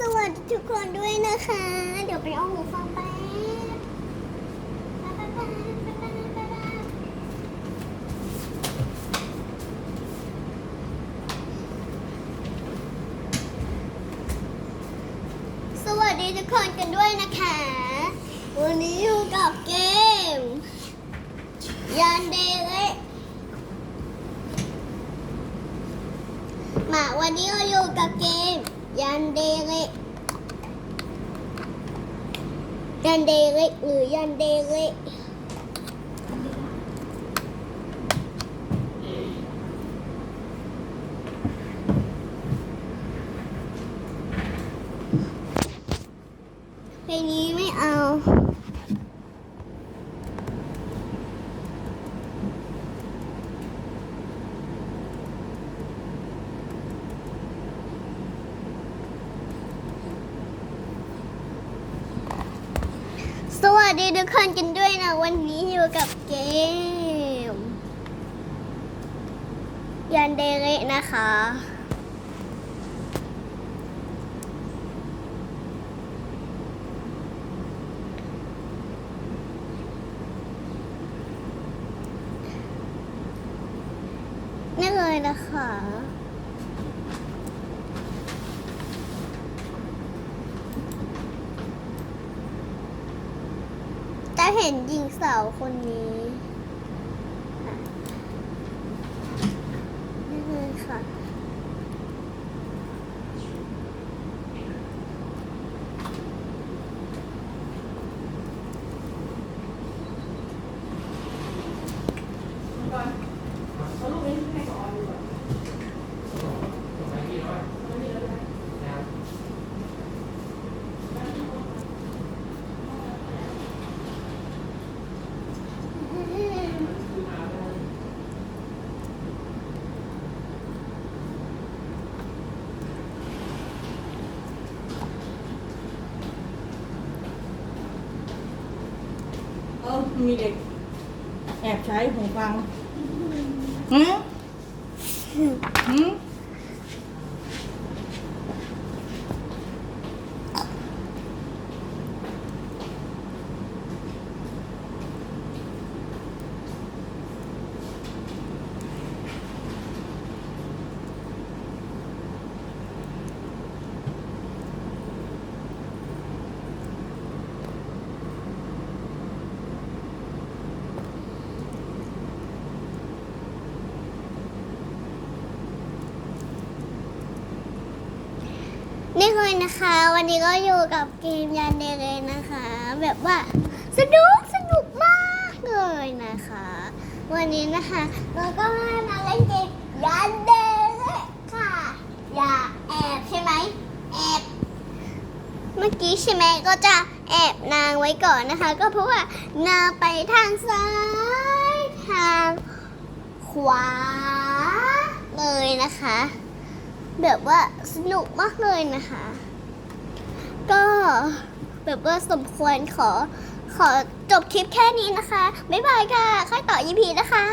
สวัสดีทุกคนด้วยนะคะ เดี๋ยวไปเอาหูฟังแป๊บแป๊บแป๊บแป๊บแป๊บแป๊บแป๊บสวัสดีทุกคนกันด้วยนะคะ วันนี้อยู่กับเกม ยันเดเละมาวันนี้เราอยู่กับเกม ยันเดเละยันเดเละหรือยันเดเละเพลงนี้ไม่เอา สวัสดีทุกคนกันด้วยนะ วันนี้อยู่กับเกม ยันเดเรนะคะ นี่เลยนะคะ เห็นหญิงสาวคนนี้ค่ะนี่คือค่ะ เออมีเด็กแอบใช้หูฟัง อืม นี่เลยนะคะ วันนี้ก็อยู่กับเกมยันเดเรนะคะ แบบว่าสนุกสนุกมากเลยนะคะ วันนี้นะคะเราก็มาเล่นเกมยันเดเรค่ะ อย่าแอบใช่ไหมแอบเมื่อกี้ใช่ไหมก็จะแอบนางไว้ก่อนนะคะ ก็เพราะว่านางไปทางซ้ายทางขวาเลยนะคะ แบบว่าสนุกมากเลยนะคะ ก็แบบว่าสมควรขอขอจบคลิปแค่นี้นะคะ บ๊ายบายค่ะ ค่อยต่อ EP นะคะ